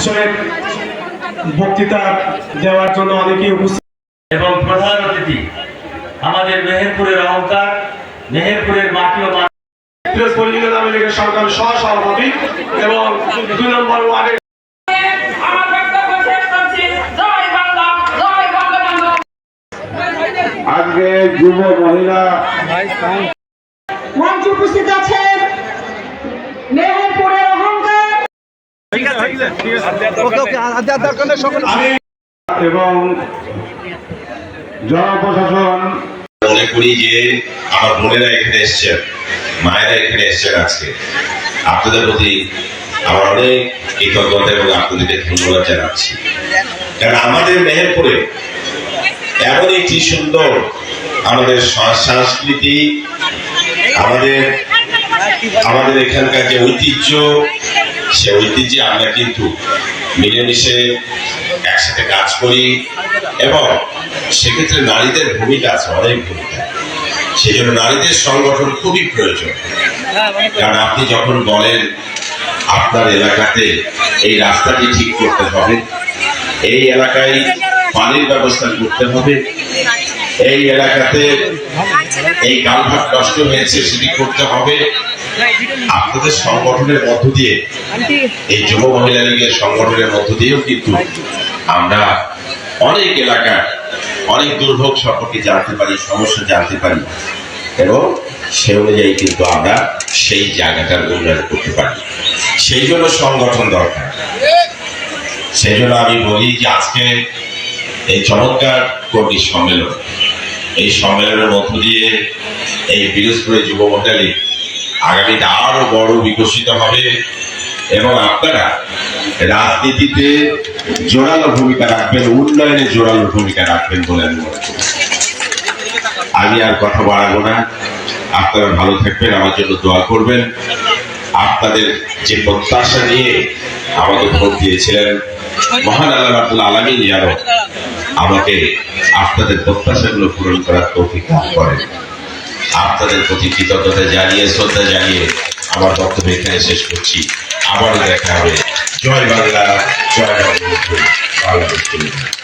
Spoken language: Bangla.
আসলে বক্তৃতা দেওয়ার জন্য অনেকেই উপস্থিত। এবং প্রধান অতিথি আমাদের মেহেরপুরের অহংকার মেহেরপুরের মাটি ও সহ সভাপতি এবং দুই নম্বর ওয়ার্ডের আজকে যুব মহিলা মঞ্চে উপস্থিত আছেন আমি এবং জনপ্রশাসন মনে করি যে আমার বোনেরা এখানে এসছেন মায়েরা এখানে এসছেন আজকে। আপনাদের প্রতি আমার অনেক কৃতজ্ঞতা এবং আপনাদেরকে ধন্যবাদ জানাচ্ছি। কারণ আমাদের মেহেরপুরে এমন একটি সুন্দর আমাদের সংস্কৃতি আমাদের আমাদের এখানকার যে ঐতিহ্য সে ঐতিহ্যে আমরা কিন্তু মিলেমিশে একসাথে কাজ করি এবং সেক্ষেত্রে নারীদের ভূমিকা আছে, অনেক ভূমিকা। সেই জন্য নারীদের সংগঠন খুবই প্রয়োজন। কারণ আপনি যখন বলেন, আপনার এলাকাতে এই রাস্তাটি ঠিক করতে হবে, এই এলাকায় পানির ব্যবস্থা করতে হবে, এই এলাকাতে এই কালভার্ট নষ্ট হয়েছে, সেটি করতে হবে আপনাদের সংগঠনের মধ্য দিয়ে এই যুব মহিলা লীগের সংগঠনের মধ্য দিয়েও কিন্তু আমরা অনেক এলাকার অনেক দুর্ভোগ সম্পর্কে জানতে পারি সমস্যা জানতে পারি। এবং সে অনুযায়ী কিন্তু আমরা সেই জায়গাটার উন্নয়ন করতে পারি। সেই জন্য সংগঠন দরকার। সেই জন্য আমি বলি যে আজকে এই চমৎকার কর্মী সম্মেলন এই সম্মেলনের মধ্য দিয়ে এই পিরোজপুরের যুব মহিলা লীগ আগামীতে আরও বড় বিকশিত হবে। এবং আপনারা রাজনীতিতে জোরালো ভূমিকা রাখবেন, উন্নয়নে জোরালো ভূমিকা রাখবেন বলে আমি মনে করি। আমি আর কথা বাড়াবো না। আপনারা ভালো থাকবেন, আমার জন্য দোয়া করবেন। আপনাদের যে প্রত্যাশা নিয়ে আমাকে ভোট দিয়েছিলেন, মহান আল্লাহ রাবুল আলমী যেন আমাকে আপনাদের প্রত্যাশাগুলো পূরণ করার তৌফিক করেন। আপনাদের প্রতি কৃতজ্ঞতা জানিয়ে, শ্রদ্ধা জানিয়ে আমার বক্তব্য এখানে শেষ করছি। আবারও দেখা হবে। জয় বাংলা জয় বাংলা।